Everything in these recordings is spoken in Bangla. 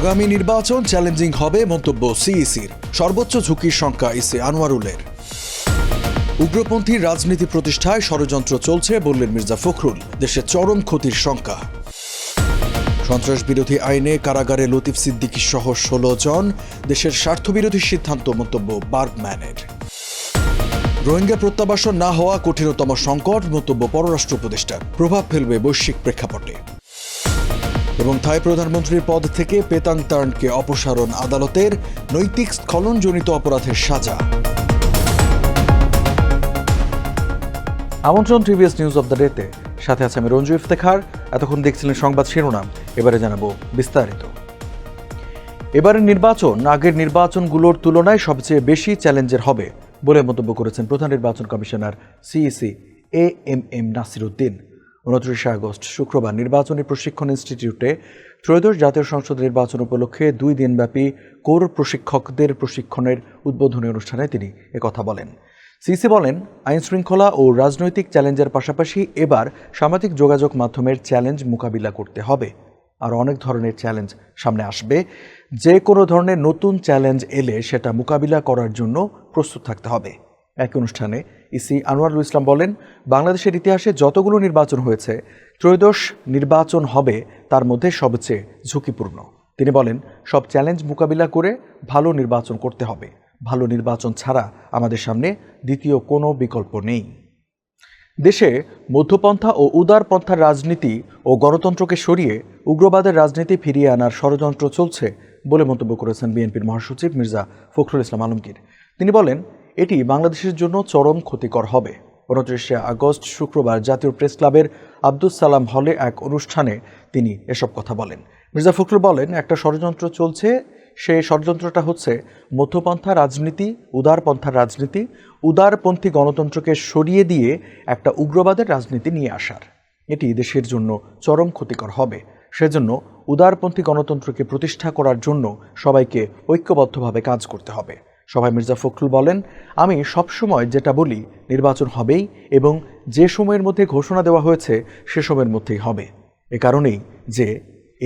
আগামী নির্বাচন চ্যালেঞ্জিং হবে মন্তব্য সিইসির। সর্বোচ্চ ঝুঁকির সংখ্যা ইসে আনোয়ারুলের। উগ্রপন্থী রাজনীতি প্রতিষ্ঠায় ষড়যন্ত্র চলছে বললেন মির্জা ফখরুল। দেশে চরম ক্ষতির শঙ্কা সন্ত্রাস বিরোধী আইনে কারাগারে লতিফ সিদ্দিকী সহ ষোলো জন। দেশের স্বার্থবিরোধী সিদ্ধান্ত মন্তব্য বার্গম্যানের। রোহিঙ্গা প্রত্যাবাসন না হওয়া কঠিনতম সংকট, মন্তব্য পররাষ্ট্র উপদেষ্টার প্রভাব ফেলবে বৈশ্বিক প্রেক্ষাপটে। এবং থাই প্রধানমন্ত্রীর পদ থেকে পেতাং তার্নকে অপসারণ আদালতের নৈতিক স্খলনজনিত অপরাধের সাজা। আমন্ত্রণ টিভিএস নিউজ অব দ্য ডেতে। সাথে আছে আমি রঞ্জু ইফতেখার। এতক্ষণ দেখছিলেন সংবাদ শিরোনাম। এবারে জানাব বিস্তারিত। এবারের নির্বাচন আগের নির্বাচনগুলোর তুলনায় সবচেয়ে বেশি চ্যালেঞ্জের হবে বলে মন্তব্য করেছেন প্রধান নির্বাচন commissioner CEC A M M Nasir Uddin উনত্রিশে আগস্ট, শুক্রবার নির্বাচনী প্রশিক্ষণ ইনস্টিটিউটে ত্রয়োদশ জাতীয় সংসদ নির্বাচন উপলক্ষে দুই দিনব্যাপী কোর প্রশিক্ষকদের প্রশিক্ষণের উদ্বোধনী অনুষ্ঠানে তিনি একথা বলেন। সিসি বলেন আইন শৃঙ্খলা ও রাজনৈতিক চ্যালেঞ্জের পাশাপাশি এবার সামাজিক যোগাযোগ মাধ্যমের চ্যালেঞ্জ মোকাবিলা করতে হবে। আর অনেক ধরনের চ্যালেঞ্জ সামনে আসবে। যে কোনো ধরনের নতুন চ্যালেঞ্জ এলে সেটা মোকাবিলা করার জন্য প্রস্তুত থাকতে হবে। এক অনুষ্ঠানে ইসি আনোয়ারুল ইসলাম বলেন, বাংলাদেশের ইতিহাসে যতগুলো নির্বাচন হয়েছে, ত্রয়োদশ নির্বাচন হবে তার মধ্যে সবচেয়ে ঝুঁকিপূর্ণ। তিনি বলেন, সব চ্যালেঞ্জ মোকাবিলা করে ভালো নির্বাচন করতে হবে। ভালো নির্বাচন ছাড়া আমাদের সামনে দ্বিতীয় কোনো বিকল্প নেই। দেশে মধ্যপন্থা ও উদারপন্থার রাজনীতি ও গণতন্ত্রকে সরিয়ে উগ্রবাদের রাজনীতি ফিরিয়ে আনার ষড়যন্ত্র চলছে বলে মন্তব্য করেছেন বিএনপির মহাসচিব মির্জা ফখরুল ইসলাম আলমগীর। তিনি বলেন এটি বাংলাদেশের জন্য চরম ক্ষতিকর হবে। উনত্রিশে আগস্ট শুক্রবার জাতীয় প্রেস ক্লাবের আব্দুস সালাম হলে এক অনুষ্ঠানে তিনি এসব কথা বলেন। মির্জা ফখরুল বলেন, একটা ষড়যন্ত্র চলছে। সেই ষড়যন্ত্রটা হচ্ছে মধ্যপন্থা রাজনীতি, উদারপন্থার রাজনীতি, উদারপন্থী গণতন্ত্রকে সরিয়ে দিয়ে একটা উগ্রবাদের রাজনীতি নিয়ে আসার। এটি দেশের জন্য চরম ক্ষতিকর হবে। সেজন্য উদারপন্থী গণতন্ত্রকে প্রতিষ্ঠা করার জন্য সবাইকে ঐক্যবদ্ধভাবে কাজ করতে হবে। সভায় মির্জা ফখরুল বলেন, আমি সবসময় যেটা বলি নির্বাচন হবেই এবং যে সময়ের মধ্যে ঘোষণা দেওয়া হয়েছে সে সময়ের মধ্যেই হবে। এ কারণেই যে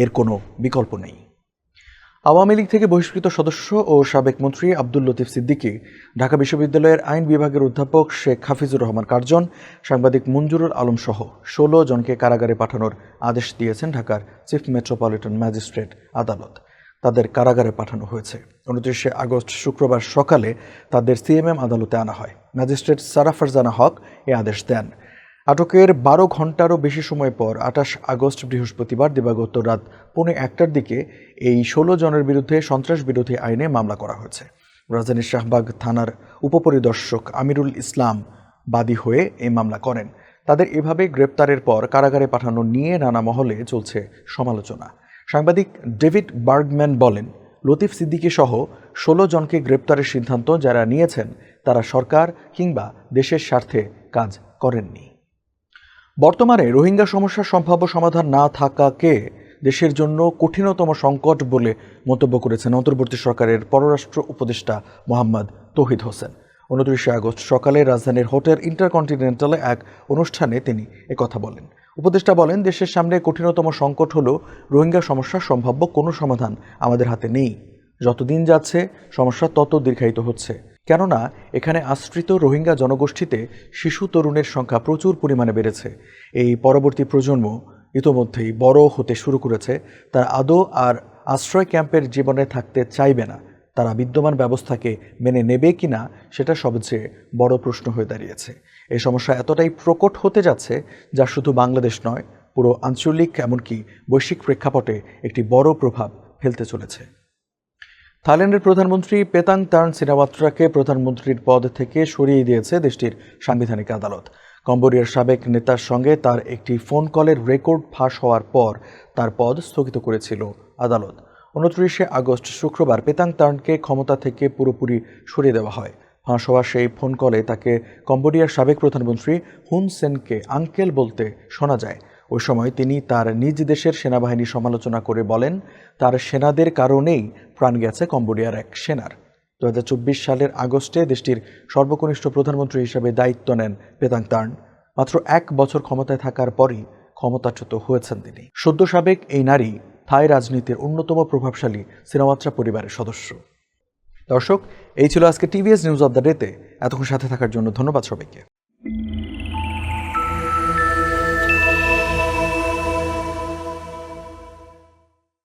এর কোনো বিকল্প নেই। আওয়ামী লীগ থেকে বহিষ্কৃত সদস্য ও সাবেক মন্ত্রী আব্দুল লতিফ সিদ্দিকী, ঢাকা বিশ্ববিদ্যালয়ের আইন বিভাগের অধ্যাপক শেখ হাফিজুর রহমান কার্জন, সাংবাদিক মঞ্জুরুল আলম সহ ষোলো জনকে কারাগারে পাঠানোর আদেশ দিয়েছেন ঢাকার চিফ মেট্রোপলিটন ম্যাজিস্ট্রেট আদালত। তাদের কারাগারে পাঠানো হয়েছে। উনত্রিশে আগস্ট শুক্রবার সকালে তাদের সিএমএম আদালতে আনা হয়। ম্যাজিস্ট্রেট সারা ফারজানা হক এ আদেশ দেন। আটকের বারো ঘন্টারও বেশি সময় পর আঠাশ আগস্ট বৃহস্পতিবার দিবাগত রাত পৌনে একটার দিকে এই ষোলো জনের বিরুদ্ধে সন্ত্রাস বিরোধী আইনে মামলা করা হয়েছে। রাজধানীর শাহবাগ থানার উপপরিদর্শক আমিরুল ইসলাম বাদী হয়ে এই মামলা করেন। তাদের এভাবে গ্রেপ্তারের পর কারাগারে পাঠানো নিয়ে নানা মহলে চলছে সমালোচনা। সাংবাদিক ডেভিড বার্গম্যান বলেন, লতিফ সিদ্দিকী সহ ষোলো জনকে গ্রেপ্তারের সিদ্ধান্ত যারা নিয়েছেন, তারা সরকার কিংবা দেশের স্বার্থে কাজ করেননি। বর্তমানে রোহিঙ্গা সমস্যার সম্ভাব্য সমাধান না থাকাকে দেশের জন্য কঠিনতম সংকট বলে মন্তব্য করেছেন অন্তর্বর্তী সরকারের পররাষ্ট্র উপদেষ্টা মোহাম্মদ তৌহিদ হোসেন। উনত্রিশে আগস্ট সকালে রাজধানীর হোটেল ইন্টারকন্টিনেন্টালে এক অনুষ্ঠানে তিনি একথা বলেন। উপদেষ্টা বলেন, দেশের সামনে কঠিনতম সংকট হল রোহিঙ্গা সমস্যার সম্ভাব্য কোনো সমাধান আমাদের হাতে নেই। যতদিন যাচ্ছে, সমস্যা তত দীর্ঘায়িত হচ্ছে। কেননা, এখানে আশ্রিত রোহিঙ্গা জনগোষ্ঠীতে শিশু তরুণের সংখ্যা প্রচুর পরিমাণে বেড়েছে। এই পরবর্তী প্রজন্ম ইতোমধ্যেই বড় হতে শুরু করেছে। তার আদৌ আর আশ্রয় ক্যাম্পের জীবনে থাকতে চাইবে না। তারা বিদ্যমান ব্যবস্থাকে মেনে নেবে কি না সেটা সবচেয়ে বড় প্রশ্ন হয়ে দাঁড়িয়েছে। এই সমস্যা এতটাই প্রকট হতে যাচ্ছে যা শুধু বাংলাদেশ নয়, পুরো আঞ্চলিক এমনকি বৈশ্বিক প্রেক্ষাপটে একটি বড় প্রভাব ফেলতে চলেছে। থাইল্যান্ডের প্রধানমন্ত্রী পেতাং তার্ন সিনাওয়াত্রাকে প্রধানমন্ত্রীর পদ থেকে সরিয়ে দিয়েছে দেশটির সাংবিধানিক আদালত। কম্বোডিয়ার সাবেক নেতার সঙ্গে তার একটি ফোন কলের রেকর্ড ফাঁস হওয়ার পর তার পদ স্থগিত করেছিল আদালত। উনত্রিশে আগস্ট শুক্রবার পেতাং তার্নকে ক্ষমতা থেকে পুরোপুরি সরিয়ে দেওয়া হয়। ফাঁস সেই ফোন কলে তাকে কম্বোডিয়ার সাবেক প্রধানমন্ত্রী হুন সেনকে আঙ্কেল বলতে শোনা যায়। ওই সময় তিনি তার নিজ দেশের সেনাবাহিনী সমালোচনা করে বলেন, তার সেনাদের কারণেই প্রাণ গেছে কম্বোডিয়ার এক সেনার। দু হাজার চব্বিশ সালের আগস্টে দেশটির সর্বকনিষ্ঠ প্রধানমন্ত্রী হিসেবে দায়িত্ব নেন পেতাং তার্ন মাত্র এক বছর ক্ষমতায় থাকার পরই ক্ষমতাচ্যুত হয়েছেন তিনি। সদ্য সাবেক এই নারী থাই রাজনীতির অন্যতম প্রভাবশালী সিনেমাত্রা পরিবারের সদস্য। দর্শক, এই ছিল আজকে টিভিএস নিউজ অব দ্য ডেতে এতক্ষণ সাথে থাকার জন্য ধন্যবাদ সবাইকে।